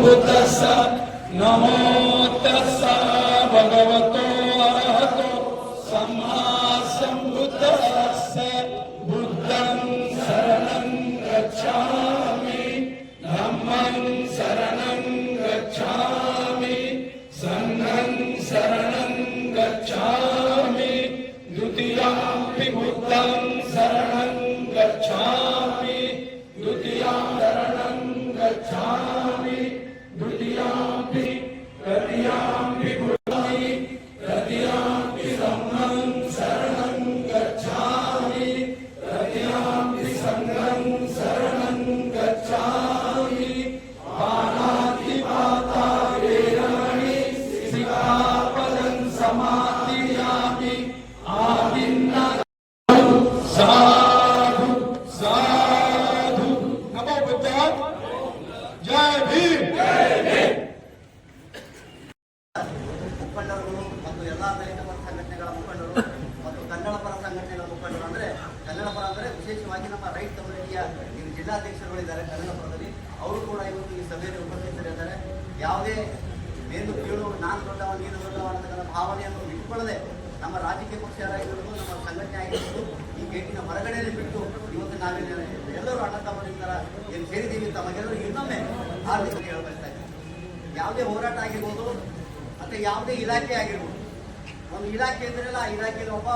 Namo Tassa, Namo Tassa. Gaya ತಮ್ಮನಿಂದ ಏನು ಸೇರಿದ್ದೀವಿ ತಮಗೆಲ್ಲರೂ ಇನ್ನೊಮ್ಮೆ ಆರ್ಥಿಕ ಹೇಳ್ಬರ್ತಾ ಇದ್ದೀವಿ ಯಾವುದೇ ಹೋರಾಟ ಆಗಿರ್ಬೋದು ಅಥವಾ ಯಾವುದೇ ಇಲಾಖೆ ಆಗಿರ್ಬೋದು. ಒಂದು ಇಲಾಖೆ ಅಂದ್ರೆಲ್ಲ ಆ ಇಲಾಖೆಯಲ್ಲಿ ಒಬ್ಬ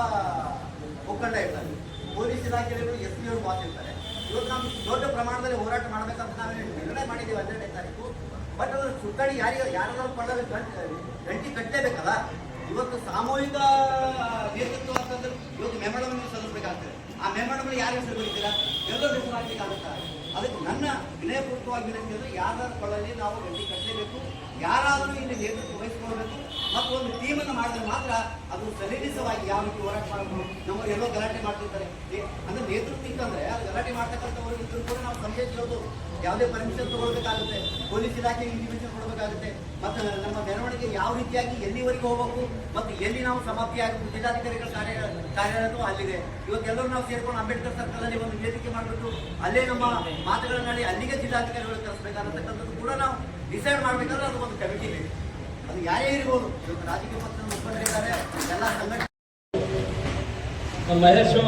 ಮುಖಂಡ ಇರ್ತಾರೆ ಪೊಲೀಸ್ ಇಲಾಖೆಯಲ್ಲಿ ಎಸ್ ಪಿ ಅವರು ಬಾಸ್ ಇರ್ತಾರೆ. ಇವತ್ತು ನಾವು ದೊಡ್ಡ ಪ್ರಮಾಣದಲ್ಲಿ ಹೋರಾಟ ಮಾಡಬೇಕಂತ ನಾವು ನಿರ್ಣಯ ಮಾಡಿದ್ದೀವಿ ಹನ್ನೆರಡನೇ ತಾರೀಕು. ಬಟ್ ಅದರ ಸುತ್ತಣಿ ಯಾರಿಗೆ ಯಾರಾದ್ರೂ ಕೊಳ್ಳಲು ಗಂಟಿ ಕಟ್ಟಲೇಬೇಕಲ್ಲ? ಇವತ್ತು ಸಾಮೂಹಿಕ ನೇತೃತ್ವ ಅಂತಂದ್ರೆ ಇವತ್ತು ಮೆಮೊರಂ ಸಲ್ಲಿಸಬೇಕಾಗ್ತದೆ. ಆ ಮೆಮೊರಂ ಯಾರು ಹೆಸರು ಬರೀತೀರಾ? ಎಲ್ಲರೂ ಹೆಸರು ಹಾಕ್ಲಿಕ್ಕೆ ಅದಕ್ಕೆ ನನ್ನ ವಿನಯಪೂರ್ವಕವಾಗಿ ವಿನಂತಿ ಅಂದರೆ ಯಾರಾದ್ರೂ ಕೊಳ್ಳಲ್ಲಿ ನಾವು ಗಟ್ಟಿ ಕಟ್ಟಲೇಬೇಕು. ಯಾರಾದರೂ ಇಲ್ಲಿ ನೇತೃತ್ವ ವಹಿಸಿಕೊಳ್ಬೇಕು ಮತ್ತು ಒಂದು ಟೀಮನ್ನು ಮಾಡಿದ್ರೆ ಮಾತ್ರ ಅದು ಸಲೀಸವಾಗಿ ಯಾವ ರೀತಿ ಹೋರಾಟ ಮಾಡಬಹುದು? ನಮ್ಮ ಎಲ್ಲೋ ಗಲಾಟೆ ಮಾಡ್ತಿರ್ತಾರೆ. ಅಂದ್ರೆ ನೇತೃತ್ವ ಇತ್ತಂದ್ರೆ, ಅದು ಗಲಾಟೆ ಮಾಡ್ತಕ್ಕಂಥವ್ರು ಇದ್ರು ಕೂಡ ನಾವು ಸಂದೇಶ ಯಾವುದೇ ಪರ್ಮಿಷನ್ ತಗೊಳ್ಬೇಕಾಗುತ್ತೆ. ಪೊಲೀಸ್ ಇಲಾಖೆ ಇಂಟಿಮೇಷನ್ ಕೊಡಬೇಕಾಗುತ್ತೆ. ಮತ್ತು ನಮ್ಮ ಮೆರವಣಿಗೆ ಯಾವ ರೀತಿಯಾಗಿ ಎಲ್ಲಿವರೆಗೆ ಹೋಗಬೇಕು? ಮತ್ತು ಎಲ್ಲಿ ನಾವು ಸಮಾಪ್ತಿ ಆಗಬೇಕು ಜಿಲ್ಲಾಧಿಕಾರಿಗಳ ಕಾರ್ಯ, ಕಾರ್ಯಾಲಯನೂ ಅಲ್ಲಿದೆ. ಇವತ್ತೆಲ್ಲರೂ ನಾವು ಸೇರ್ಕೊಂಡು ಅಂಬೇಡ್ಕರ್ ಸರ್ಕಲಲ್ಲಿ ಒಂದು ವೇದಿಕೆ ಮಾಡಿಬಿಟ್ಟು, ಅಲ್ಲೇ ನಮ್ಮ ಮಾತುಗಳನ್ನಾಡಿ ಅಲ್ಲಿಗೆ ಜಿಲ್ಲಾಧಿಕಾರಿಗಳು ಕಳಿಸ್ಬೇಕಾಗತಕ್ಕಂಥದ್ದು ಕೂಡ ನಾವು ಡಿಸೈಡ್ ಮಾಡಬೇಕಾದ್ರೆ ಅದು ಒಂದು ಕಮಿಟಿ ಇದೆ. ಅದು ಯಾರೇ ಇರ್ಬೋದು ರಾಜಕೀಯ ಪಕ್ಷದ ಮುಖಂಡರಿದ್ದಾರೆ ಎಲ್ಲ ಸಂಘಟನೆ ನಮ್ಮ ಮಹೇಶು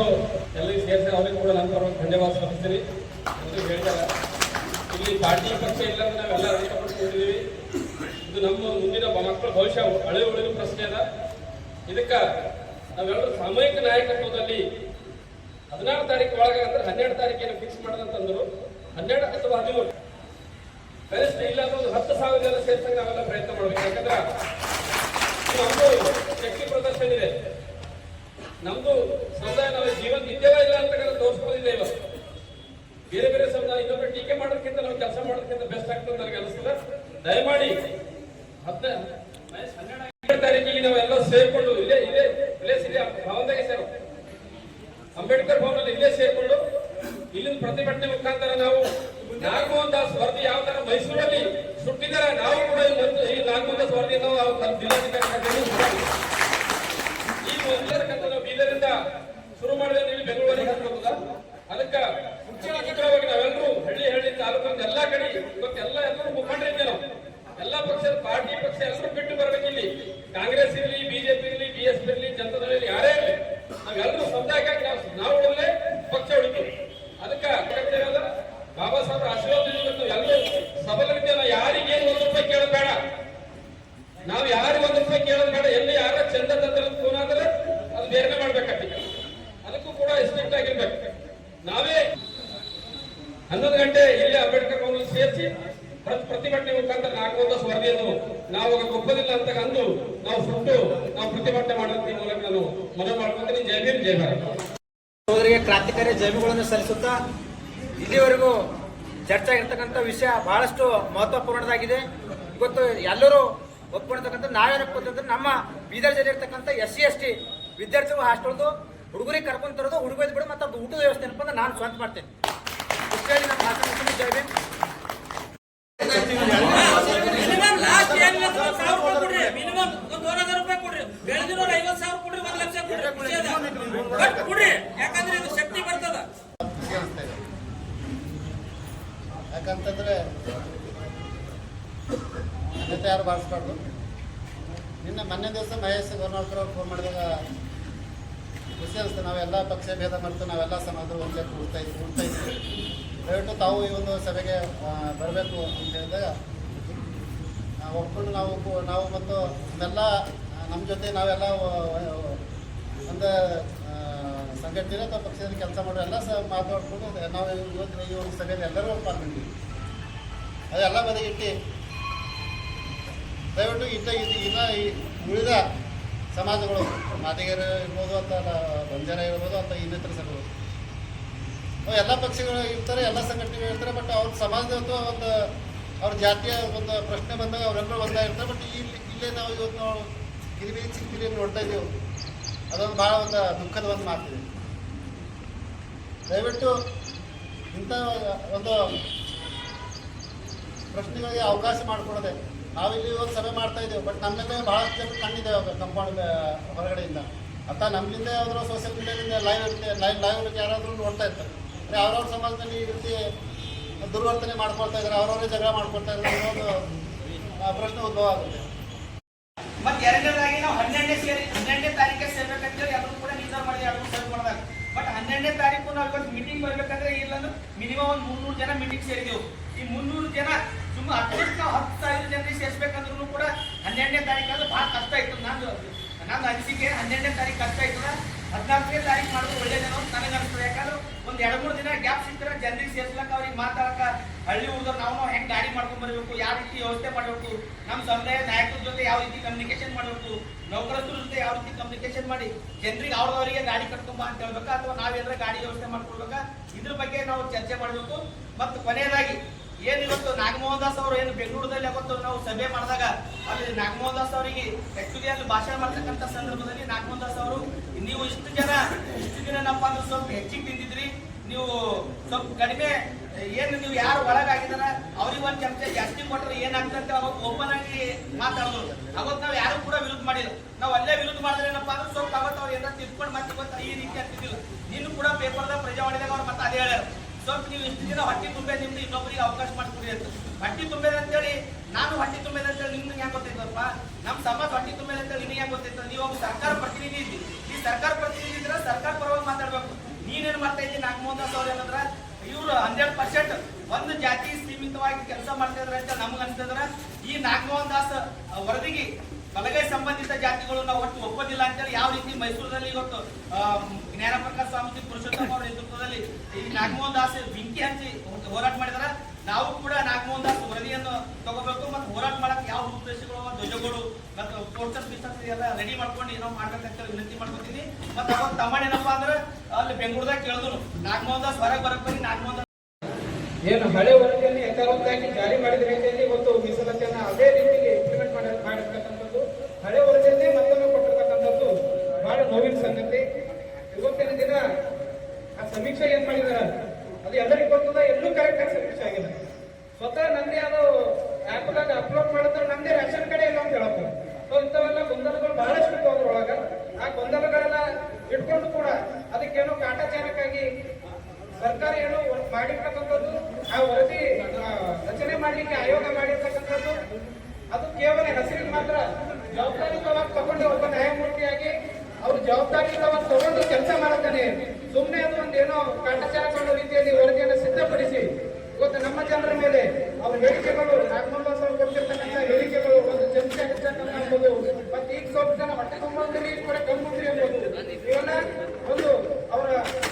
ಎಲ್ಲರಿಗೂ ಸೇರಿಸಿ ಅವರಿಗೆ ಕೂಡ ನನ್ನ ಪರವಾಗಿ ಧನ್ಯವಾದ ಸಲ್ಲಿಸ್ತೀನಿ. ಎಲ್ಲರೂ ಹೇಳ್ತಾರೆ ಇಲ್ಲಿ ಪಾರ್ಟಿ ಪಕ್ಷ ಇಲ್ಲ ಅಂದ್ರೆ ನಾವೆಲ್ಲ ರೈತಪಡಿಸ್ಕೊಂಡಿದ್ದೀವಿ ಇದು ನಮ್ಮ ಮುಂದಿನ ಮಕ್ಕಳ ಭವಿಷ್ಯ, ಹಳೆ ಉಳಿದ ಪ್ರಶ್ನೆ ಅದ. ಇದಕ್ಕೆ ನಾವೆಲ್ಲರೂ ಸಾಮೂಹಿಕ ನಾಯಕತ್ವದಲ್ಲಿ ಹದಿನಾರು ತಾರೀಕು ಒಳಗೆ ಅಂದ್ರೆ ಹನ್ನೆರಡು ತಾರೀಕಿನ ಫಿಕ್ಸ್ ಮಾಡೋದಂತಂದ್ರು. ಹನ್ನೆರಡು ಅಥವಾ ಹದಿಮೂರು. ಕನಿಷ್ಠ ಇಲ್ಲ ಅಂದ್ರೆ ಒಂದು ಹತ್ತು ಸಾವಿರ ಜನ ಸೇರ್ಸಂಗೆ ನಾವೆಲ್ಲ ಪ್ರಯತ್ನ ಮಾಡ್ಬೇಕು. ಯಾಕಂದ್ರೆ ನಮ್ದು ಶಕ್ತಿ ಪ್ರದರ್ಶನ ಇದೆ. ನಮ್ದು ಸಮುದಾಯ ನಾವು ಜೀವನ ಇದ್ದೇವಾ ಇಲ್ಲ ಅಂತ ತೋರಿಸ್ಕೊಂಡಿದ್ದೆ ಇವತ್ತು ಬೇರೆ ಬೇರೆ ಸಮುದಾಯ ಇನ್ನೊಬ್ಬರು ಟೀಕೆ ಮಾಡೋದಕ್ಕಿಂತ ನಾವು ಕೆಲಸ ಮಾಡೋದಕ್ಕಿಂತ ಬೆಸ್ಟ್ ಆಗ್ತದೆ ನನಗೆ ಅನಿಸ್ತದೆ ದಯಮಾಡಿ ಮತ್ತೆ ಹನ್ನೆರಡು ತಾರೀಕಿಗೆ ನಾವೆಲ್ಲ ಸೇರ್ಕೊಂಡು ಇಲ್ಲೇ ಇಲ್ಲೇ ಪ್ಲೇಸ್ ಇದೆ ಭವನದಾಗೆ ಸೇರೋ ಅಂಬೇಡ್ಕರ್ ಭವನದಲ್ಲಿ ಇಲ್ಲೇ ಸೇರ್ಕೊಂಡು ಇಲ್ಲಿಂದ ಪ್ರತಿಭಟನೆ ಮುಖಾಂತರ ನಾವು ನಾಲ್ಕುವಂತ ಸ್ಪರ್ಧೆ ಯಾವ ತರ ಮೈಸೂರಲ್ಲಿ ಸುಟ್ಟಿದ್ದಾರೆ, ನಾವು ಕೂಡ ಈ ದಾಸ್ ವರದಿಯನ್ನು ನಾವು ಜಿಲ್ಲಾಧಿಕಾರಿ ಈ ಮೊದಲು ನಾವು ಬೀದರಿಂದ ಶುರು ಮಾಡಿದ್ರೆ ನೀವು ಬೆಂಗಳೂರಿಗೆ ಹೋಗ್ಬೋದಾ ಅದಕ್ಕೆ ಮುಖ್ಯವಾಗಿ ನಾವೆಲ್ಲರೂ ಹಳ್ಳಿ ಹಳ್ಳಿ ತಾಲೂಕಿನ ಎಲ್ಲಾ ಕಡೆ, ಇವತ್ತು ಎಲ್ಲ ಎಲ್ಲರೂ ಮುಖಂಡರಿದ್ದೇವೆ ನಾವು. ಎಲ್ಲಾ ಪಕ್ಷದ ಪಾರ್ಟಿ ಪಕ್ಷ ಎಲ್ಲರೂ ಬಿಟ್ಟು ಬರ್ಬೇಕು ಇಲ್ಲಿ ಕಾಂಗ್ರೆಸ್ ಇರಲಿ, ಬಿಜೆಪಿ ಇರಲಿ ಬಿ ಎಸ್ ಪಿ ಇರಲಿ ಜನತಾ ಇರಲಿ ಯಾರೇ ಇರಲಿ ನಾವೆಲ್ಲರೂ ಸಮುದಾಯಕ್ಕಾಗಿ ನಾವು ನಾವು ಉಳಿದ್ರೆ ಪಕ್ಷ ಉಳಿತೀವಿ ಅದಕ್ಕೆ ಕರ್ತವ್ಯ ಬಾಬಾ ಸಾಹೇಬ್ ಆಶೀರ್ವಾದ ಇವತ್ತು ಎಲ್ಲರೂ ಸಬಲರಿದ್ದೇವೆ ಯಾರಿಗೆ ಏನು ಒಂದು ರೂಪಾಯಿ ಕೇಳೋದು ಬೇಡ ನಾವು ಯಾರು ಒಂದು ರೂಪಾಯಿ ಕೇಳೋದು ಬೇಡ ಎಲ್ಲಿ ಯಾರ ಚಂದ ತಂತ್ರ ಫೋನ್ ಆದ್ರೆ ಅದು ಬೇರೆ ಮಾಡ್ಬೇಕಾಗ್ತದೆ ಅದಕ್ಕೂ ಕೂಡ ಎಸ್ಪೆಕ್ಟ್ ಆಗಿರ್ಬೇಕು ನಾವೇ ಹನ್ನೊಂದು ಗಂಟೆ ಇಲ್ಲೇ ಅಂಬೇಡ್ಕರ್ ಭವನ ಸೇರಿಸಿ ಪ್ರತಿ ಪ್ರತಿಭಟನೆ ಮುಖಾಂತರ ನಾಲ್ಕು ವರದಿಯನ್ನು ನಾವು ಒಪ್ಪದಿಲ್ಲ ಅಂತ ಅಂದು ನಾವು ಸುಟ್ಟು ನಾವು ಪ್ರತಿಭಟನೆ ಮಾಡೋದ್ರ ಮೂಲಕ ಕ್ರಾಂತಿಕಾರಿ ಜೈವಿಗಳನ್ನು ಸಲ್ಲಿಸುತ್ತಾ ಇಲ್ಲಿವರೆಗೂ ಚರ್ಚೆ ಆಗಿರ್ತಕ್ಕಂಥ ವಿಷಯ ಬಹಳಷ್ಟು ಮಹತ್ವಪೂರ್ಣದಾಗಿದೆ. ಇವತ್ತು ಎಲ್ಲರೂ ಒಪ್ಕೊಂಡಿರ್ತಕ್ಕಂಥ ನಾವೇನಪ್ಪ ಅಂತಂದ್ರೆ ನಮ್ಮ ಬೀದರ್ ಜಿಲ್ಲೆ ಇರ್ತಕ್ಕಂಥ ಎಸ್ ಸಿ ಎಸ್ ಟಿ ವಿದ್ಯಾರ್ಥಿಗಳು ಹಾಸ್ಟೆಲ್ದು ಹುಡುಗರಿಗೆ ಕರ್ಕೊಂಡು ತರೋದು ಹುಡುಗರಿಗೆ ಬಿಡು ಮತ್ತು ಅದು ಊಟದ ವ್ಯವಸ್ಥೆ ಏನಪ್ಪ ನಾನು ಸ್ವಂತ ಮಾಡ್ತೇನೆ. ಜೈ ಮಿನಿಮಮ್ ಲಾಸ್ಟ್ ಏನಿಲ್ಲ ಅಂದ್ರೆ ಒಂದ್ ಸಾವಿರ ರೂಪಾಯಿ ಕೊಡ್ರಿ ಮಿನಿಮಮ್ ಒಂದ್ ಮೂರ್ ಹଜାର ರೂಪಾಯಿ ಕೊಡ್ರಿ ಬೆಳೆದಿರೋರು ಐವತ್ ಸಾವಿರ ಕೊಡ್ರಿ ಒಂದ್ ಲಕ್ಷ ಕೊಡ್ರಿ ಖುಷಿ ಅದ. ಬಟ್ ಕೊಡ್ರಿ ಯಾಕಂತಂದ್ರೆ ಯಾರು ಬಾರಿಸ್ಬಾರ್ದು? ನಿನ್ನೆ ಮೊನ್ನೆ ದಿವಸ ಮಹೇಶ್ ಗೋರ್ನಾಳ್ಕರ್ ಅವ್ರು ಫೋನ್ ಮಾಡಿದಾಗ ಖುಷಿ ಅನಿಸ್ತು, ನಾವೆಲ್ಲ ಪಕ್ಷ ಭೇದ ಮರೆತು ನಾವೆಲ್ಲ ಸಮಾಜದಲ್ಲಿ ಒಂದೇ ಕೂಡ್ತಾ ಇದ್ವಿ ಕೂಡ್ತಾ ಇದ್ವಿ. ದಯವಿಟ್ಟು ತಾವು ಈ ಒಂದು ಸಭೆಗೆ ಬರಬೇಕು ಅಂತ ಹೇಳಿದಾಗ ಒಪ್ಕೊಂಡು ನಾವು ನಾವು ಮತ್ತು ನಮ್ಮೆಲ್ಲ ನಮ್ಮ ಜೊತೆ ನಾವೆಲ್ಲ ಒಂದು ಸಂಘಟನೆ ಅಥವಾ ಪಕ್ಷದಲ್ಲಿ ಕೆಲಸ ಮಾಡೋ ಎಲ್ಲ ಸಹ ಮಾತಾಡ್ಕೊಂಡು ನಾವು ಇವತ್ತು ಈ ಒಂದು ಸಭೆಯಲ್ಲಿ ಎಲ್ಲರೂ ಪಾಲ್ಗೊಂಡಿದ್ವಿ ಅದೆಲ್ಲ ಬದಿಗಿಟ್ಟು ದಯವಿಟ್ಟು ಇದ್ದ ಇದು ಇನ್ನ ಈ ಉಳಿದ ಸಮಾಜಗಳು, ಮಾದಿಗರು ಇರ್ಬೋದು ಅಥವಾ ಬಂಜಾರ ಇರ್ಬೋದು ಅಥವಾ ಇನ್ನಿತರ ಸಂಘಗಳು. ಅವು ಎಲ್ಲ ಪಕ್ಷಗಳು ಇರ್ತಾರೆ, ಎಲ್ಲ ಸಂಘಟನೆಗಳು ಇರ್ತಾರೆ ಬಟ್ ಅವ್ರ ಸಮಾಜದ ಒಂದು ಅವ್ರ ಜಾತಿಯ ಒಂದು ಪ್ರಶ್ನೆ ಬಂದಾಗ ಅವರೆಲ್ಲರೂ ಒಂದಾಗಿರ್ತಾರೆ ಬಟ್ ಇಲ್ಲಿ, ಇಲ್ಲೇ ನಾವು ಇವತ್ತು ನಾವು ಕಿರಿಬಿ ಚಿಕ್ಕಿರಿ ನೋಡ್ತಾ ಇದ್ದೀವಿ. ಅದೊಂದು ಭಾಳ ಒಂದು ದುಃಖದ ಒಂದು ಮಾತಿದೆ. ದಯವಿಟ್ಟು ಇಂಥ ಒಂದು ಪ್ರಶ್ನೆಗಳಿಗೆ ಅವಕಾಶ ಮಾಡಿಕೊಡದೆ, ನಾವಿಲ್ಲಿ ಒಂದು ಸಭೆ ಮಾಡ್ತಾ ಇದ್ದೇವೆ, ಬಟ್ ನಮ್ಮಿಂದ ಭಾಳಷ್ಟು ಜನ ಕಣ್ಣಿದ್ದೇವೆ ಕಂಪೌಂಡ್ ಹೊರಗಡೆಯಿಂದ. ಅಂತ ನಮ್ಮಿಂದ ಯಾವ್ದಾದ್ರು ಸೋಷಿಯಲ್ ಮೀಡಿಯಾದಿಂದ ಲೈವ್ ಇರುತ್ತೆ ಲೈವ್ ಲೈವ್ ಯಾರಾದರೂ ನೋಡ್ತಾ ಇರ್ತಾರೆ. ಅಂದರೆ ಅವ್ರವ್ರ ಸಮಾಜದಲ್ಲಿ ಈ ರೀತಿ ದುರ್ವರ್ತನೆ ಮಾಡ್ಕೊಳ್ತಾ ಇದ್ದಾರೆ, ಅವ್ರವ್ರೇ ಜಗಳ ಮಾಡ್ಕೊಳ್ತಾ ಇದ್ದಾರೆ ಅನ್ನೋದು ಪ್ರಶ್ನೆ ಉದ್ಭವ ಆಗುತ್ತೆ. ಮತ್ತೆ ಎರಡನೇದಾಗಿ ನಾವು ಹನ್ನೆರಡನೇ ಸೇರಿ ಹನ್ನೆರಡನೇ ತಾರೀಕಿಗೆ ಸೇರ್ಬೇಕಂತೇಳಿ ಅದನ್ನು ಕೂಡ ನಿರ್ಧಾರ ಮಾಡಿ ಅದನ್ನು ಸರಿ ಮಾಡಿದಾಗ ಬಟ್ ಹನ್ನೆರಡನೇ ತಾರೀಕು ನಾವು ಇವತ್ತು ಮೀಟಿಂಗ್ ಬರ್ಬೇಕಂದ್ರೆ ಇಲ್ಲಂದ್ರೆ ಮಿನಿಮಮ್ ಒಂದು ಮುನ್ನೂರು ಜನ ಮೀಟಿಂಗ್ ಸೇರಿದೆವು. ಈ ಮುನ್ನೂರು ಜನ ಸುಮ್ಮನೆ ಅಟ್ಲೀಸ್ಟ್ ಹತ್ತು ಸಾವಿರ ಜನರಿಗೆ ಸೇರಿಸ್ಬೇಕಂದ್ರೂ ಕೂಡ ಹನ್ನೆರಡನೇ ತಾರೀಕು ಅಂದ್ರೆ ಭಾಳ ಕಷ್ಟ ಆಯ್ತು. ನಂದು ನಂದು ಅನಿಸಿಕೆ ಹನ್ನೆರಡನೇ ತಾರೀಕು ಕಷ್ಟ ಆಯ್ತದ ಹದಿನಾಲ್ಕನೇ ತಾರೀಕು ಮಾಡೋದು ಒಳ್ಳೇದೇನೋ ಅಂತ ನನಗೆ ಅನಿಸ್ತದೆ ಯಾಕಂದ್ರೆ ಒಂದು ಎರಡು ಮೂರು ದಿನ ಗ್ಯಾಪ್ ಸಿಕ್ಕಿದ್ರೆ ಜನರಿಗೆ ಸೇರ್ಸ್ಲಕ್ಕ ಅವ್ರಿಗೆ ಮಾತಾಡಕ ಹಳ್ಳಿ ಹುಡುಗರು ನಾವು ಹೆಂಗೆ ಗಾಡಿ ಮಾಡ್ಕೊಂಡ್ ಬರಬೇಕು? ಯಾವ ರೀತಿ ವ್ಯವಸ್ಥೆ ಮಾಡಬೇಕು? ನಮ್ಮ ಸಮುದಾಯ ನಾಯಕರ ಜೊತೆ ಯಾವ ರೀತಿ ಕಮ್ಯುನಿಕೇಶನ್ ಮಾಡಬೇಕು? ನೌಕರಸ್ಥರ ಜೊತೆ ಯಾವ ರೀತಿ ಕಮ್ಯುನಿಕೇಶನ್ ಮಾಡಿ? ಜನರಿಗೆ ಅವ್ರದವರಿಗೆ ಗಾಡಿ ಕಟ್ಕೊಂಬ ಅಂತ ಹೇಳ್ಬೇಕಾ? ಅಥವಾ ನಾವೇನಾರ ಗಾಡಿ ವ್ಯವಸ್ಥೆ ಮಾಡ್ಕೊಳ್ಬೇಕಾ? ಇದ್ರ ಬಗ್ಗೆ ನಾವು ಚರ್ಚೆ ಮಾಡಬೇಕು. ಮತ್ತು ಕೊನೆಯದಾಗಿ ಏನು ನಾಗಮೋಹನ್ ದಾಸ್ ಅವರು ಏನು ಬೆಂಗಳೂರಲ್ಲಿ ಅವತ್ತು ನಾವು ಸಭೆ ಮಾಡಿದಾಗ, ಅಲ್ಲಿ ನಾಗಮೋಹನ್ ದಾಸ್ ಅವರಿಗೆ ಆಕ್ಚುಲಿ ಅಲ್ಲಿ ಭಾಷಣ ಮಾಡ್ತಕ್ಕಂಥ ಸಂದರ್ಭದಲ್ಲಿ ನಾಗಮೋಹನ್ ದಾಸ್ ಅವರು, ನೀವು ಇಷ್ಟು ಜನ, ಇಷ್ಟು ದಿನ ನಮ್ಮ ಸ್ವಲ್ಪ ಹೆಚ್ಚಿಗೆ ತಿಂದಿದ್ರಿ. ನೀವು ಸ್ವಲ್ಪ ಕಡಿಮೆ, ಏನು ನೀವು ಯಾರು ಒಳಗಾಗಿದಾರ ಅವ್ರಿಗೆ ಒಂದು ಚಮಚ ಜಾಸ್ತಿ ಕೊಟ್ಟರೆ ಏನಾಗ್ತಂತೆ ಅವಾಗ ಓಪನ್ ಆಗಿ ಮಾತಾಡೋದು. ಅವತ್ತು ನಾವು ಯಾರು ಕೂಡ ವಿರುದ್ಧ ಮಾಡಿಲ್ಲ. ನಾವು ಅಲ್ಲೇ ವಿರುದ್ಧ ಮಾಡಿದ್ರೆ ಏನಪ್ಪಾ ಅಂದ್ರೆ ಸ್ವಲ್ಪ ಅವತ್ತು ಅವ್ರು ಎಲ್ಲ ತಿಳ್ಕೊಂಡು ಮತ್ತೆ ಇವತ್ತು ಈ ರೀತಿ ಅಂತಿದ್ದಿಲ್ಲ ನೀನು ಕೂಡ ಪೇಪರ್ದಾಗ ಪ್ರಜಾವಾಣಿದಾಗ ಅವ್ರು ಮತ್ತೆ ಅದೇ ಹೇಳ್ಯಾರ. ಸ್ವಲ್ಪ ನೀವು ಇಷ್ಟು ದಿನ ಹೊಟ್ಟೆ ತುಂಬೆ ನಿಮ್ದು ಇನ್ನೊಬ್ಬರಿಗೆ ಅವಕಾಶ ಮಾಡಿಕೊಡಿ ಅಂತ. ಹೊಟ್ಟೆ ತುಂಬೇದ ಅಂತೇಳಿ, ನಾನು ಹೊಟ್ಟೆ ತುಂಬೇದ ಅಂತೇಳಿ ನಿಮ್ಗೆ ಯಾಕೆ ಗೊತ್ತೈತಪ್ಪ ನಮ್ಮ ಸಮಾಜ ಹೊಟ್ಟೆ ತುಂಬೇದ ಅಂತೇಳಿ ನಿಮಗೆ ಯಾಕೆ ಗೊತ್ತೈತ ನೀವು ಸರ್ಕಾರ ಪ್ರತಿನಿಧಿ ಇದ್ದೀವಿ ಈ ಸರ್ಕಾರ ಪ್ರತಿನಿಧಿ ಇದ್ರೆ ಸರ್ಕಾರ ಪರವಾಗಿ ಮಾತಾಡ್ಬೇಕು. ನೀನೇನು ಮಾಡ್ತಾ ಇದ್ದೀನಿ? ನಾಗಮೋಹನ್ ದಾಸ್ ಅವ್ರು ಏನಂದ್ರ, ಇವರು ಹಂಡ್ರೆಡ್ ಪರ್ಸೆಂಟ್ ಒಂದು ಜಾತಿ ಸೀಮಿತವಾಗಿ ಕೆಲಸ ಮಾಡ್ತಾ ಇದ್ರೆ ಅಂತ ನಮ್ಗೆ ಅನ್ಸಿದ್ರ, ಈ ನಾಗಮೋಹನ್ ದಾಸ್ ವರದಿಗೆ ಬಲಗೈ ಸಂಬಂಧಿತ ಜಾತಿಗಳು ನಾವು ಒಟ್ಟು ಒಪ್ಪೋದಿಲ್ಲ ಅಂತೇಳಿ ಯಾವ ರೀತಿ ಮೈಸೂರಿನಲ್ಲಿ ಇವತ್ತು ಜ್ಞಾನ ಪ್ರಕಾಶ್ ಸ್ವಾಮೀಜಿ ಪುರುಷೋತ್ತಮ ಅವರ ನೇತೃತ್ವದಲ್ಲಿ ಈ ನಾಗಮೋಹನ್ ದಾಸ್ ಬೆಂಕಿ ಹಂಚಿ ಹೋರಾಟ ಮಾಡಿದಾರ. ನಾವು ಕೂಡ ನಾಗಮೋಹನ್ ದಾಸ್ ವರದಿಯನ್ನು ತಗೋಬೇಕು ಮತ್ತು ಹೋರಾಟ ಮಾಡಕ್ ಯಾವ ಉದ್ದೇಶಗಳು ಧ್ವಜಗಳು ಮತ್ತು ಪೋಸ್ಟರ್ ಎಲ್ಲ ರೆಡಿ ಮಾಡ್ಕೊಂಡು ಏನೋ ಮಾಡ್ಬೇಕಂತ ವಿನಂತಿ ಮಾಡ್ಕೊತೀನಿ. ಮತ್ತು ತಮ್ಮ ಏನಪ್ಪಾ ಅಂದ್ರೆ ಅಲ್ಲಿ ಬೆಂಗಳೂರದಾಗ ಕೇಳಿದ್ರು ನಾಗಮೋಹನ್ ಹೊರಗೆ ಬರಕ್ ಬನ್ನಿ ನಾಗಮೋಹನ್ ಏನು ಹಳೆ ವರದಿಯಲ್ಲಿ ಯಥಾವತ್ತಾಗಿ ಜಾರಿ ಮಾಡಿದ ರೀತಿಯಲ್ಲಿ ಇವತ್ತು ಮೀಸಲಾತಿಯನ್ನ ಅದೇ ರೀತಿಯಲ್ಲಿ ಇಂಪ್ಲಿಮೆಂಟ್ ಮಾಡಿ ಮಾಡಿರ್ತಕ್ಕಂಥದ್ದು. ಹಳೆ ವರದಿಯನ್ನೇ ಮತ್ತೊಮ್ಮೆ ಕೊಟ್ಟಿರ್ತಕ್ಕಂಥದ್ದು ಬಹಳ ನೋವಿನ ಸಂಗತಿ. ಇವತ್ತಿನ ದಿನ ಆ ಸಮೀಕ್ಷೆ ಏನ್ ಮಾಡಿದಾರ? ಅದು ಎಲ್ಲರಿಗೂ ಗೊತ್ತದ, ಎಲ್ಲೂ ಕರೆಕ್ಟ್ ಆಗಿ ಸಮೀಕ್ಷೆ ಆಗಿಲ್ಲ ಸ್ವತಃ ನಂದೇ ಅದು ಆ್ಯಪ್ದಾಗ ಅಪ್ಲೋಡ್ ಮಾಡಿದ್ರೆ ನಂದೇ ರೇಷನ್ ಕಡೆ ಇಲ್ಲ ಅಂತ ಹೇಳ್ತಾರೆ ಸೊ ಇಂಥವೆಲ್ಲ ಗೊಂದಲಗಳು ಬಹಳಷ್ಟು ಇತ್ತು ಅದ್ರೊಳಗ ಆ ಗೊಂದಲಗಳೆಲ್ಲ ಇಟ್ಕೊಂಡು ಕೂಡ ಅದಕ್ಕೇನೋ ಕಾಟಾಚಾರಕ್ಕಾಗಿ ಸರ್ಕಾರ ಏನು ಮಾಡಿರ್ತಕ್ಕಂಥದ್ದು ಆ ವರದಿ ಆ, ರಚನೆ ಮಾಡಲಿಕ್ಕೆ ಆಯೋಗ ಮಾಡಿರ್ತಕ್ಕಂಥದ್ದು ಅದು ಕೇವಲ ಹೆಸರಿಗೆ ಮಾತ್ರ ಜವಾಬ್ದಾರಿಯುತವಾಗಿ ತಗೊಂಡು ಒಬ್ಬ ನ್ಯಾಯಮೂರ್ತಿಯಾಗಿ ಅವ್ರು ಜವಾಬ್ದಾರಿಯುತವಾಗಿ ತಗೊಂಡು ಕೆಲಸ ಮಾಡ್ತಾನೆ ಸುಮ್ಮನೆ ಅದು ಒಂದೇನೋ ಕಾಟಾಚಾರ ಮಾಡೋ ರೀತಿಯಲ್ಲಿ ವರದಿಯನ್ನು ಸಿದ್ಧಪಡಿಸಿ, ಇವತ್ತು ನಮ್ಮ ಜನರ ಮೇಲೆ ಅವ್ರ ಹೇಳಿಕೆಗಳು ನಾಗಮಲ್ಲ ಸರ್ ಕೊಟ್ಟಿರ್ತಕ್ಕಂಥ ಹೇಳಿಕೆಗಳು ಒಂದು ಚರ್ಚೆ ಹೆಚ್ಚಕ್ಕಂತ ಅನ್ಬೋದು ಮತ್ತೆ ಈಗ ಸ್ವಲ್ಪ ಜನ ಹೊಟ್ಟೆ ತುಂಬಿ ಕೂಡ ಕಮ್ಮಂದ್ರಿ ಅನ್ಬೋದು ಇವನ್ನ ಒಂದು ಅವರ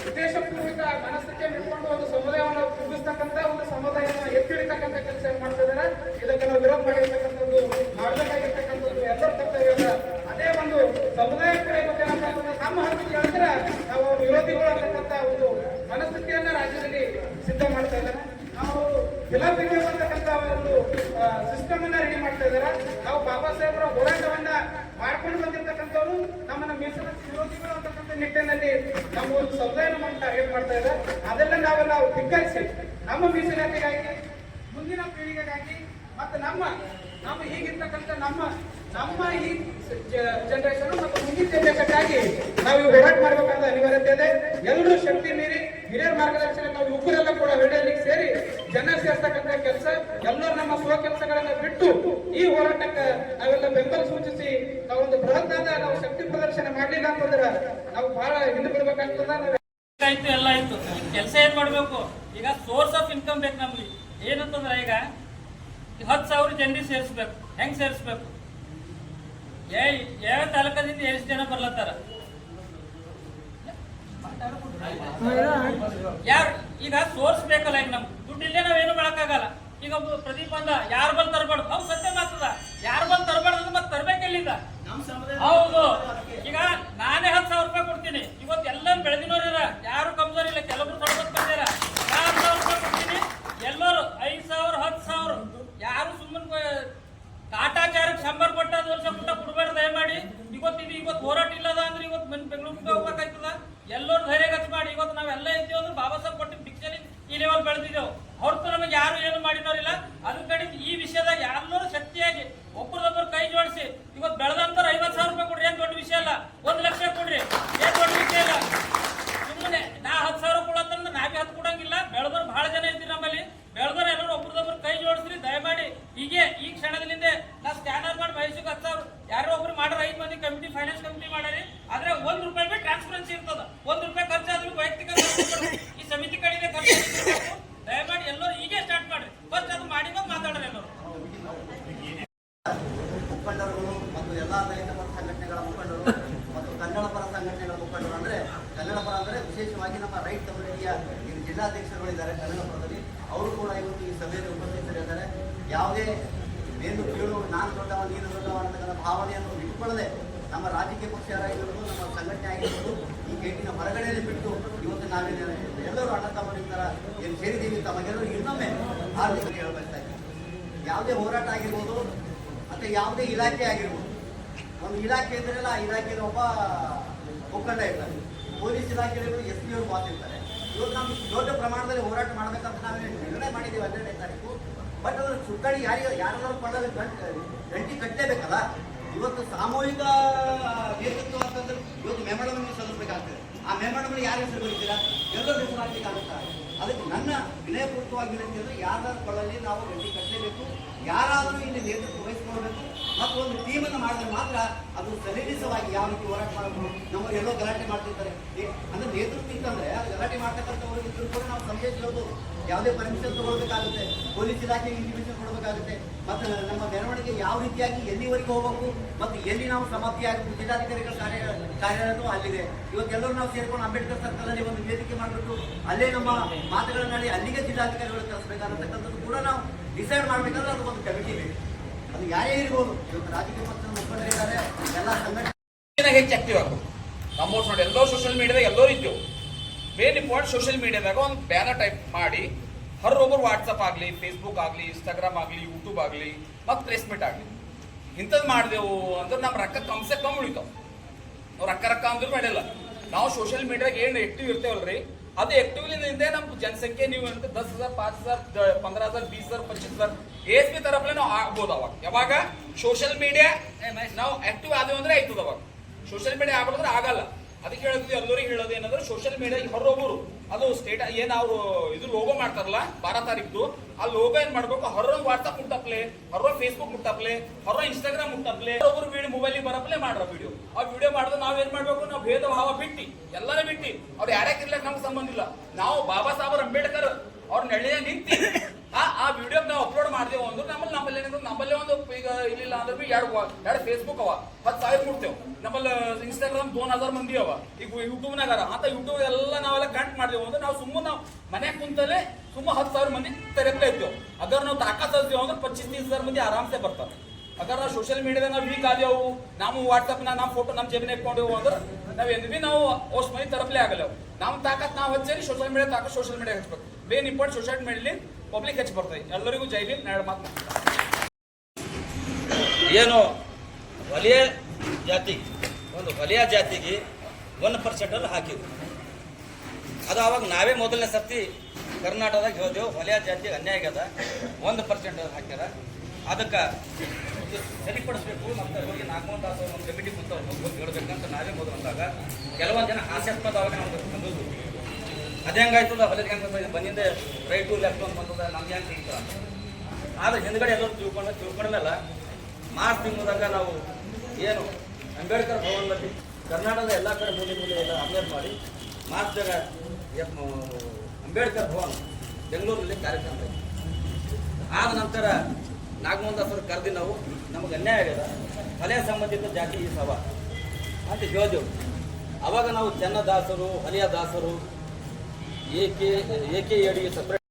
ಉದ್ದೇಶಪೂರ್ವಕ ಮನಸ್ಥಿತಿಯನ್ನು ಇಟ್ಕೊಂಡು ಒಂದು ಸಮುದಾಯವನ್ನು ಕುಗ್ಗಿಸ್ತಕ್ಕಂಥ ಒಂದು ಸಮುದಾಯವನ್ನು ಎತ್ತಿಡಿತಕ್ಕಂಥ ಕೆಲಸ ಮಾಡ್ತಾ ಇದ್ದಾರೆ ಇದಕ್ಕೆ ನಾವು ವಿರೋಧ ಮಾಡಿರ್ತಕ್ಕಂಥದ್ದು ಮಾಡಬೇಕಾಗಿರ್ತಕ್ಕಂಥದ್ದು ಎಲ್ಲರ ಕರ್ತವ್ಯ ಅಲ್ಲ. ಅದೇ ಒಂದು ಸಮುದಾಯ ಕೂಡ ಇವತ್ತೇನಪ್ಪ ಅಂತಂದ್ರೆ ನಮ್ಮ ಹಕ್ಕು ಕೇಳಿದ್ರೆ ನಾವು ಅವ್ರ ವಿರೋಧಿಗಳು ಅಂತಕ್ಕಂಥ ಒಂದು ಮನಸ್ಥಿತಿಯನ್ನ ರಾಜ್ಯದಲ್ಲಿ ಸಿದ್ಧ ಮಾಡ್ತಾ ಇದ್ದಾರೆ ನಾವು ಫಿಲಾಪಿಗೆ ಅಂತಕ್ಕಂಥ ಒಂದು ಸಿಸ್ಟಮ್ ಅನ್ನ ರೆಡಿ ಮಾಡ್ತಾ ಇದ್ದಾರೆ ನಾವು ಬಾಬಾ ಸಾಹೇಬರ ಹೋರಾಟವನ್ನ ಮಾಡ್ಕೊಂಡು ಬಂದಿರ್ತಕ್ಕಂಥವ್ರು ನಮ್ಮನ್ನ ಮೀಸಲಾತಿ ವಿರೋಧಿಗಳು ಅಂತಕ್ಕಂಥ ನಿಟ್ಟಿನಲ್ಲಿ ನಮ್ಮ ಒಂದು ಸಮುದಾಯ ನಮ್ಮನ್ನು ಟಾರ್ಗೆಟ್ ಮಾಡ್ತಾ ಇದ್ದಾರೆ ಅದೆಲ್ಲ ನಾವೆಲ್ಲ ಧಿಕ್ಕರಿಸಿ ನಮ್ಮ ಮೀಸಲಾತಿಗಾಗಿ, ಮುಂದಿನ ಪೀಳಿಗೆಗಾಗಿ ಮತ್ತು ನಮ್ಮ ನಮ್ಮ ಈಗಿರ್ತಕ್ಕಂಥ ನಮ್ಮ ನಮ್ಮ ಈ ಜನರೇಷನ್ ಮತ್ತು ಮುಂದಿನ ಜನರೇಷನ್ಗಾಗಿ ನಾವು ಹೋರಾಟ ಮಾಡಬೇಕಾದ ಅನಿವಾರ್ಯತೆ ಇದೆ. ಎಲ್ಲರೂ ಶಕ್ತಿ ಮೀರಿ, ಹಿರಿಯರ ಮಾರ್ಗದರ್ಶನ ನಾವು ಕೂಡ ವೇಳೆಯಲ್ಲಿ ಸೇರಿ ಜನ ಸೇರ್ತಕ್ಕಂಥ ಕೆಲಸ, ಎಲ್ಲರೂ ನಮ್ಮ ಸ್ವ ಕೆಲಸಗಳನ್ನ ಬಿಟ್ಟು ಈ ಹೋರಾಟಕ್ಕೆ ನಾವೆಲ್ಲ ಬೆಂಬಲ ಸೂಚಿಸಿ ನಾವೊಂದು ಬೃಹತ್ತಾದ ನಾವು ಶಕ್ತಿ ಪ್ರದರ್ಶನ ಮಾಡ್ಲಿಲ್ಲ ಅಂತಂದ್ರೆ ನಾವು ಬಹಳ ಹಿಂದೆ ಬಿಡ್ಬೇಕಾಗ್ತದ ಆಯ್ತು ಎಲ್ಲ ಆಯ್ತು. ಕೆಲಸ ಏನ್ ಮಾಡ್ಬೇಕು? ಈಗ ಸೋರ್ಸ್ ಆಫ್ ಇನ್ಕಮ್ ಬೇಕು ನಮ್ಗೆ. ಏನಂತಂದ್ರೆ ಈಗ ಹತ್ತು ಸಾವಿರ ಜನರಿಗೆ ಸೇರಿಸ್ಬೇಕು. ಹೆಂಗ್ ಸೇರಿಸ್ಬೇಕು? ಏ, ಯಾವ ತಾಲೂಕದಿಂದ ಎಷ್ಟು ಜನ ಬರ್ಲತ್ತಾರ? ಯಾರು? ಈಗ ಸೋರ್ಸ್ ಬೇಕಲ್ಲ ಈಗ ನಮ್ಗೆ. ದುಡ್ಡು ಇಲ್ಲೇ ನಾವೇನು ಮಾಡಕ್ಕಾಗಲ್ಲ. ಈಗ ಪ್ರದೀಪ್ ಅಂದ ಯಾರು ಬಂದ್ ತರಬಾರ್ದು? ಹೌದು ಸತ್ಯ ಮಾತದ. ಯಾರು ಬಂದ್ ತರಬಾರ್ದು ಅಂದ್ರೆ ಮತ್ತೆ ತರ್ಬೇಕಿಲ್ಲಿಂದ ಹೌದು. ಈಗ ನಾನೇ ಹತ್ತು ಸಾವಿರ ರೂಪಾಯಿ ಕೊಡ್ತೀನಿ. ಇವತ್ತು ಎಲ್ಲ ಬೆಳೆದಿನವ್ರ ಯಾರು ಕಮ್ಸೋರ್ ಇಲ್ಲ ಕೆಲವೊಬ್ರು ತೊಡಗೋದ್ ಬಂದಿರ ನಾನು ಹತ್ತು ಸಾವಿರ ರೂಪಾಯಿ ಕೊಡ್ತೀನಿ ಎಲ್ಲರೂ ಐದು ಸಾವಿರ ಹತ್ತು ಸಾವಿರ ಯಾರು ಸುಮ್ಮನೆ ಕಾಟಾಚಾರಕ್ಕೆ ಶಂಬರ್ ಕೊಟ್ಟ ಅದು ವರ್ಷ ಪುಟ್ಟ ಕೊಡ್ಬೇಡ ದಯಮಾಡಿ ಇವತ್ತು ಇದು ಇವತ್ತು ಹೋರಾಟ ಇಲ್ಲದ ಅಂದ್ರೆ ಇವತ್ತು ಬೆಂಗ್- ಬೆಂಗಳೂರಿಗೆ ಹೋಗ್ಬೇಕಾಯ್ತದ ಎಲ್ಲರೂ ಧೈರ್ಯ ಗತಿ ಮಾಡಿ ಇವತ್ತು ನಾವೆಲ್ಲ ಇದ್ದೀವಿ ಅಂದ್ರೆ ಬಾಬಾ ಸಾಹೇಬ್ ಕೊಟ್ಟಿದ್ದ ಭಿಕ್ಷೆಲಿ ಈ ಲೆವೆಲ್ ಬೆಳೆದಿದ್ದೇವೆ ಹೊರತು ನಮಗೆ ಯಾರು ಏನು ಮಾಡಿನೋರಿಲ್ಲ ಅದ್ರ ಕಡೆ ಈ ವಿಷಯದಾಗ ಎಲ್ಲರೂ ಶಕ್ತಿಯಾಗಿ ಒಬ್ಬರದೊಬ್ಬರು ಕೈ ಜೋಡಿಸಿ ಇವತ್ತು ಬೆಳೆದಂತರ ಐವತ್ತು ಸಾವಿರ ರೂಪಾಯಿ ಕೊಡ್ರಿ ಏನ್ ದೊಡ್ಡ ವಿಷಯ ಅಲ್ಲ ಒಂದ್ ಲಕ್ಷ ಕೊಡ್ರಿ ಏನ್ ದೊಡ್ಡ ವಿಷಯ ಇಲ್ಲ ಸುಮ್ಮನೆ ನಾ ಹತ್ತು ಸಾವಿರ ಕೊಡತ್ತಂದ್ರೆ ನಾವೇ ಹತ್ತು ಕೊಡಂಗಿಲ್ಲ ಬೆಳೆದವ್ರು ಬಹಳ ಜನ ಇದ್ದೀರಿ ನಮ್ಮಲ್ಲಿ. ಬೆಳೆದವ್ರು ಎಲ್ಲರೂ ಒಬ್ರದೊಬ್ರು ಕೈ ಜೋಡಿಸ್ರಿ, ದಯಮಾಡಿ. ಹೀಗೆ ಈ ಕ್ಷಣದಿಂದ ನಾ ಸ್ಕ್ಯಾನರ್ ಮಾಡಿ ಮಹೇಶಕ್ಕೆ ಹತ್ತು ಸಾವಿರ. ಯಾರೋ ಒಬ್ರು ಮಾಡ್ರ ಐದು ಮಂದಿ ಕಮಿಟಿ ಫೈನಾನ್ಸ್ ಕಮಿಟಿ ಮಾಡಾರಿ. ಆದ್ರೆ ಒಂದ್ ರೂಪಾಯಿ ಟ್ರಾನ್ಸ್ಪರೆನ್ಸಿ ಇರ್ತದ. ಒಂದ್ ರೂಪಾಯಿ ಖರ್ಚಾದ್ರೂ ವೈಯಕ್ತಿಕ ಖರ್ಚು ಕೊಡ್ಬೇಕು. ಈ ಸಮಿತಿ ಕಡೆಯಿಂದ ಖರ್ಚು ಇರ್ಬೇಕು. ದಯಮಾಡಿ ಎಲ್ಲರೂ ಹೀಗೆ ಸ್ಟಾರ್ಟ್ ಮಾಡ್ರಿ ಫಸ್ಟ್ ಅದು ಮಾಡಿದಾಗ ಮಾತಾಡ್ರಿ ಎಲ್ಲರೂ ಮುಖಂಡರುಗಳು ಮತ್ತು ಎಲ್ಲ ದಲಿತ ಪರ ಸಂಘಟನೆಗಳ ಮುಖಂಡರು ಮತ್ತು ಕನ್ನಡ ಪರ ಸಂಘಟನೆಗಳ ಮುಖಂಡರು ಅಂದ್ರೆ ಅಂದರೆ ವಿಶೇಷವಾಗಿ ನಮ್ಮ ರೈಟ್ ಕಮ್ಯುನಿಟಿಯ ಜಿಲ್ಲಾಧ್ಯಕ್ಷರುಗಳಿದ್ದಾರೆ ಕನ್ನಡಪುರದಲ್ಲಿ. ಅವರು ಕೂಡ ಇವತ್ತು ಈ ಸಭೆಯಲ್ಲಿ ಉಪಸ್ಥಿತರಿದ್ದಾರೆ. ಯಾವುದೇ ಏನು ಕೀಳು, ನಾನು ದೊಡ್ಡವ, ನೀನು ದೊಡ್ಡವ ಅಂತಕ್ಕಂಥ ಭಾವನೆಯನ್ನು ಇಟ್ಕೊಳ್ಳದೆ ನಮ್ಮ ರಾಜಕೀಯ ಪಕ್ಷ ಆಗಿರ್ಬೋದು ನಮ್ಮ ಸಂಘಟನೆ ಆಗಿರ್ಬೋದು, ಈ ಗೇಟಿನ ಹೊರಗಡೆಯಲ್ಲಿ ಬಿಟ್ಟು ಇವತ್ತು ನಾವೇನು ಎಲ್ಲರೂ ಅಣ್ಣ ತಮ್ಮನಿಂದ ಏನು ಸೇರಿದ್ದೀವಿ ತಮಗೆಲ್ಲರೂ ಇನ್ನೊಮ್ಮೆ ಆರ್ಥಿಕ ಹೇಳ್ಬರ್ತಾ ಇದ್ದೀವಿ ಯಾವುದೇ ಹೋರಾಟ ಆಗಿರ್ಬೋದು, ಮತ್ತು ಯಾವುದೇ ಇಲಾಖೆ ಆಗಿರ್ಬೋದು, ಒಂದು ಇಲಾಖೆ ಇದ್ರೆಲ್ಲ ಆ ಇಲಾಖೆಯಲ್ಲಿ ಒಬ್ಬ ಒಕ್ಕಂಡ ಇರ್ತಾರೆ. ಪೊಲೀಸ್ ಇಲಾಖೆಗಳು ಎಸ್ ಪಿ ಅವರು ಮಾತಿರ್ತಾರೆ ಇವತ್ತು ನಾವು ದೊಡ್ಡ ಪ್ರಮಾಣದಲ್ಲಿ ಹೋರಾಟ ಮಾಡಬೇಕಂತ ನಾವು ನಿರ್ಣಯ ಮಾಡಿದ್ದೀವಿ ಹನ್ನೆರಡನೇ ತಾರೀಕು. ಬಟ್ ಅದರ ಸುತ್ತಾಡಿ ಯಾರಿಗೆ ಯಾರಾದರೂ ಪಡೆದ ಗಂಟೆ ಕಟ್ಟಲೇಬೇಕಲ್ಲ? ಇವತ್ತು ಸಾಮೂಹಿಕ ನೇತೃತ್ವ ಅಂತಂದ್ರೆ ಇವತ್ತು ಮೆಮೊರಂ ಸಲ್ಲಿಸಬೇಕಾಗ್ತದೆ. ಆ ಮೆಮೊರಂ ಯಾರು ಹೆಸರು ಬರೀತೀರಾ? ಎಲ್ಲರೂ ಹೆಸರು ಹಾಕ್ಲಿಕ್ಕಾಗುತ್ತಾ ಅದಕ್ಕೆ ನನ್ನ ವಿನಯಪೂರ್ವಕವಾಗಿ ವಿನಂತಿ ಅಂದರೆ ಯಾರಾದರೂ ಕೊಳ್ಳಲ್ಲಿ ನಾವು ಗಂಟಿ ಕಟ್ಟಲೇಬೇಕು. ಯಾರಾದರೂ ಇಲ್ಲಿ ನೇತೃತ್ವ ವಹಿಸ್ಕೊಳ್ಬೇಕು. ಮತ್ತು ಒಂದು ಟೀಮನ್ನು ಮಾಡಿದ್ರೆ ಮಾತ್ರ ಅದು ಸರಿಸವಾಗಿ ಯಾವ ರೀತಿ ಹೋರಾಟ ಮಾಡಬಹುದು? ನಮ್ಮವ್ರು ಎಲ್ಲೋ ಗಲಾಟೆ ಮಾಡ್ತಿರ್ತಾರೆ. ಅಂದ್ರೆ ನೇತೃತ್ವ ಇತ್ತಂದ್ರೆ ಅದು ಗಲಾಟೆ ಮಾಡ್ತಕ್ಕಂಥವ್ರು ಇದ್ರು ಕೂಡ ನಾವು ಸಂದೇಶಿಸೋದು ಯಾವುದೇ ಪರ್ಮಿಷನ್ ತಗೊಳ್ಬೇಕಾಗುತ್ತೆ. ಪೊಲೀಸ್ ಇಲಾಖೆಗೆ ಇಂಟಿಮೇಷನ್ ಕೊಡಬೇಕಾಗುತ್ತೆ. ಮತ್ತು ನಮ್ಮ ಮೆರವಣಿಗೆ ಯಾವ ರೀತಿಯಾಗಿ ಎಲ್ಲಿವರೆಗೆ ಹೋಗಬೇಕು? ಮತ್ತು ಎಲ್ಲಿ ನಾವು ಸಮಾಪ್ತಿಯಾಗಿ ಜಿಲ್ಲಾಧಿಕಾರಿಗಳ ಕಾರ್ಯ, ಕಾರ್ಯಾಲಯನೂ ಅಲ್ಲಿದೆ. ಇವತ್ತೆಲ್ಲರೂ ನಾವು ಸೇರ್ಕೊಂಡು ಅಂಬೇಡ್ಕರ್ ಸರ್ಕಲಲ್ಲಿ ಒಂದು ವೇದಿಕೆ ಮಾಡಿಬಿಟ್ಟು ಅಲ್ಲೇ ನಮ್ಮ ಮಾತುಗಳನ್ನಾಡಿ ಅಲ್ಲಿಗೆ ಜಿಲ್ಲಾಧಿಕಾರಿಗಳು ಕಳಿಸ್ಬೇಕನ್ನತಕ್ಕಂಥದ್ದು ಕೂಡ ನಾವು ಡಿಸೈಡ್ ಮಾಡಬೇಕಂದ್ರೆ ಅದು ಒಂದು ಕಮಿಟಿ ಬೇಕು ಅದು ಯಾರೇ ಇರ್ಬೋದು. ಇವತ್ತು ರಾಜಕೀಯ ಪಕ್ಷದ ಮುಖಂಡರಿದ್ದಾರೆ ಎಲ್ಲ ಸಂಘಟನೆ ಹೆಚ್ಚು ಆಕ್ಟಿವ್ ಆಗಬೇಕು. ನಮ್ಮವ್ರು ನೋಡಿ ಎಲ್ಲೋ ಸೋಷಿಯಲ್ ಮೀಡಿಯಾದಾಗ ಎಲ್ಲರೂ ಇದ್ದೆವು ಮೇನ್ ಇಂಪಾರ್ಟೆಂಟ್ ಸೋಷಿಯಲ್ ಮೀಡಿಯಾದಾಗ ಒಂದು ಬ್ಯಾನರ್ ಟೈಪ್ ಮಾಡಿ. ಹರೊಬ್ಬರು ವಾಟ್ಸಪ್ ಆಗಲಿ ಫೇಸ್ಬುಕ್ ಆಗಲಿ ಇನ್ಸ್ಟಾಗ್ರಾಮ್ ಆಗಲಿ ಯೂಟ್ಯೂಬ್ ಆಗಲಿ, ಮತ್ತು ಪ್ಲೇಸ್ಮೆಂಟ್ ಆಗಲಿ. ಇಂಥದ್ದು ಮಾಡಿದೆವು ಅಂದ್ರೆ ನಮ್ಮ ರೊಕ್ಕ ಕಮ್ಸೆ ಕಮ್ಮಿ ಉಳಿತಾವ. ನಾವು ರೊಕ್ಕ ರೊಕ್ಕ ಅಂದ್ರೆ ಮಾಡಿಲ್ಲ. ನಾವು ಸೋಷಿಯಲ್ ಮೀಡಿಯಾಗ ಏನು ಆಕ್ಟಿವ್ ಇರ್ತೇವಲ್ರಿ? ಅದು ಆಕ್ಟಿವ್ಲಿಂದ ನಮ್ಮ ಜನಸಂಖ್ಯೆ ನೀವು ಅಂತ ದಸ್ ಹಜಾರ್ ಪಾಂಚ್ ಹಜಾರ್ ಪಂದ್ರ ಹಜಾರ್ ಬೀಸ್ ಹಜಾರ್ ಪಚ್ಚೀಸ್ ಹಜಾರ್ ಎಸ್ ಬಿ ತರಪ್ಲೆ ನಾವು ಆಗ್ಬೋದು ಅವಾಗ ಯಾವಾಗ ಸೋಷಿಯಲ್ ಮೀಡಿಯಾ ನಾವು ಆಕ್ಟಿವ್ ಆದೇವು ಅಂದ್ರೆ ಆಯ್ತದ ಅವಾಗ ಸೋಷಿಯಲ್ ಮೀಡಿಯಾ ಆಗ್ಬಿಡಿದ್ರೆ ಆಗಲ್ಲ ಅದಕ್ಕೆ ಹೇಳೋದು ಎಲ್ಲರಿಗೆ ಹೇಳೋದು ಏನಂದ್ರೆ ಸೋಷಿಯಲ್ ಮೀಡಿಯಾ ಹೊರೊಬ್ಬರು ಅದು ಸ್ಟೇಟ್ ಏನ್ ಅವರು ಇದು ಲೋಗೋ ಮಾಡ್ತಾರಲ್ಲ, ಬಾರ ತಾರೀಕು ಆ ಲೋಗೋ ಏನ್ ಮಾಡ್ಬೇಕು? ಹೊರ ವಾಟ್ಸಪ್ ಮುಟ್ಟಪ್ಲೆ ಹೊರ ಫೇಸ್ಬುಕ್ ಮುಟ್ಟಪ್ಲೆ ಹೊರ ಇನ್ಸ್ಟಾಗ್ರಾಮ್ ಮುಟ್ಟಪ್ಲೆ ಒಬ್ಬರು ವೀಡಿಯೋ ಮೊಬೈಲ್ ಬರಪ್ಲೆ ಮಾಡ್ರ ವಿಡಿಯೋ ಆ ವಿಡಿಯೋ ಮಾಡಿದ್ರೆ ನಾವ್ ಏನ್ ಮಾಡ್ಬೇಕು? ನಾವು ಭೇದ ಭಾವ ಬಿಟ್ಟಿ, ಎಲ್ಲಾರು ಬಿಟ್ಟಿ. ಅವ್ರು ಯಾರ್ಯಾಕಿರ್ಲಕ್ ನಮ್ಗೆ ಸಂಬಂಧ ಇಲ್ಲ. ನಾವು ಬಾಬಾ ಸಾಹೇಬ್ ಅಂಬೇಡ್ಕರ್, ಅವ್ರ ನೆಳೆಯ ನಿಂತಿ ಆ ಆ ವಿಡಿಯೋ ನಾವು ಅಪ್ಲೋಡ್ ಮಾಡಿದೆವು ಅಂದ್ರೆ ನಮ್ಮಲ್ಲಿ ನಮ್ಮಲ್ಲಿ ಏನಂದ್ರೆ, ನಮ್ಮಲ್ಲಿ ಒಂದು ಈಗ ಇಲ್ಲಿಲ್ಲ ಅಂದ್ರೆ ಬಿ ಎರಡು ಎರಡು ಫೇಸ್ಬುಕ್ ಅವ ಹತ್ತು ಸಾವಿರ ಮುಟ್ತೇವೆ ನಮ್ಮಲ್ಲಿ ಇನ್ಸ್ಟಾಗ್ರಾಮ್ ದೋನ್ ಹಜಾರ್ ಮಂದಿ ಅವ. ಈಗ ಯೂಟ್ಯೂಬ್ನಾಗ ಅಂತ ಯೂಟ್ಯೂಬ್ ಎಲ್ಲ ನಾವೆಲ್ಲ ಕನೆಕ್ಟ್ ಮಾಡಿದೆವು ಅಂದ್ರೆ ನಾವು ಸುಮ್ಮನೆ ನಾವು ಮನ್ಯಾಗ ಕುಂತಲ್ಲೇ ಸುಮ್ಮ ಹತ್ತು ಸಾವಿರ ಮಂದಿ ತೆರೆಪ್ಲೇ ಇದ್ದೇವೆ ಅದರ ನಾವು ತಾಕತ್ ಹಚ್ದೇವು ಅಂದ್ರೆ ಪಚ್ಚೀಸ್ ತೀಸ್ ಹಜಾರ್ ಮಂದಿ ಆರಾಮ್ಸೆ ಬರ್ತಾರೆ. ಅಗರ್ ನಾವು ಸೋಷಿಯಲ್ ಮೀಡಿಯಾದಾಗ ನಾವು ವೀಕ್ ಆದೇವು ನಾವು ವಾಟ್ಸಪ್ನ ನಮ್ಮ ಫೋಟೋ ನಮ್ಮ ಜೇಬಿನ ಇಟ್ಕೊಂಡೆವು ಅಂದ್ರೆ ನಾವು ಎಂದು ಭೀ ನಾವು ಅಷ್ಟು ಮಂದಿ ತರಪ್ಲೇ ಆಗಲ್ಲ ನಮ್ಮ ತಾಕತ್ ನಾವು ಹಚ್ಚೇರಿ ಸೋಷಿಯಲ್ ಮೀಡಿಯಾ ತಾಕತ್ ಸೋಷಿಯಲ್ ಮೀಡಿಯಾ ಹಚ್ಬೇಕು. ಮೇನ್ ಇಂಪಾರ್ಟೆಂಟ್ ಸೋಷಿಯಲ್ ಮೀಡಿಯಲ್ಲಿ ಪಬ್ಲಿಕ್ ಹೆಚ್ಚು ಬರ್ತದೆ ಎಲ್ಲರಿಗೂ ಜೈ ಭೀಮ್. ಎರಡು ಮಾತು ಏನು? ವಲಯ ಜಾತಿ. ಒಂದು ವಲಯ ಜಾತಿಗೆ ಒನ್ ಪರ್ಸೆಂಟಲ್ಲಿ ಹಾಕಿದ್ರು. ಅದು ಅವಾಗ ನಾವೇ ಮೊದಲನೇ ಸರ್ತಿ ಕರ್ನಾಟಕದಾಗ ಹೇಳಿದೆವು ವಲಯ ಜಾತಿಗೆ ಅನ್ಯಾಯ ಆಗ್ಯದ. ಒಂದು ಪರ್ಸೆಂಟ್ ಹಾಕ್ಯಾರ. ಅದಕ್ಕೆ ಸರಿಪಡಿಸ್ಬೇಕು ಮತ್ತು ಹೋಗಿ ನಾಗಮೋಹನ್ ದಾಸ್ ಒಂದು ಕಮಿಟಿ ಕುಂತ ಹೋಗಿ ಹೇಳ್ಬೇಕಂತ ನಾವೇ ಮೊದಲು ಅಂದಾಗ ಕೆಲವೊಂದು ಜನ ಹಾಸ್ಯಾಸ್ಪದವಾಗಿ ನಾವು ಅದು ಹೆಂಗಾಯ್ತದ ಹೊಲದ ಹೆಂಗೆ ಬಂದಿಂದ. ರೈಟು ಲೆಫ್ಟ್ ಅಂತ ಬಂದದ, ನಮ್ಗೆ ಹೆಂಗೆ ತಿಂತ ಆದ್ರೆ ಹಿಂದ್ಗಡೆ ಎಲ್ಲರೂ ತಿಳ್ಕೊಂಡ ತಿಳ್ಕೊಂಡ್ಮೇಲೆ ಮಾರ್ಚ್ ತಿಂಗಳದಾಗ ನಾವು ಏನು ಅಂಬೇಡ್ಕರ್ ಭವನದಲ್ಲಿ ಕರ್ನಾಟಕದ ಎಲ್ಲ ಕಡೆ ಮೂಲೆ ಮೂಲೆ ಎಲ್ಲ ಅಂಬೇಡ್ ಮಾಡಿ, ಮಾರ್ಚ್ದಾಗ ಅಂಬೇಡ್ಕರ್ ಭವನ್ ಬೆಂಗಳೂರಲ್ಲಿ ಕಾರ್ಯಕ್ರಮ. ಆದ ನಂತರ ನಾಗಮೋಹನ್ ಕರೆದಿ ನಾವು, ನಮಗೆ ಅನ್ಯಾಯ ಆಗ್ಯದ. ಕಲೆ ಸಂಬಂಧಿತ ಜಾತಿ ಈ ಸಭಾ ಅಂತ ಹೇಳಿದೆವು. ಅವಾಗ ನಾವು ಚೆನ್ನದಾಸರು ಹಲಿಯ ದಾಸರು ಏಕೆ ಏಕೆ ಎಡಿ ಸಪ್ರೇಟ್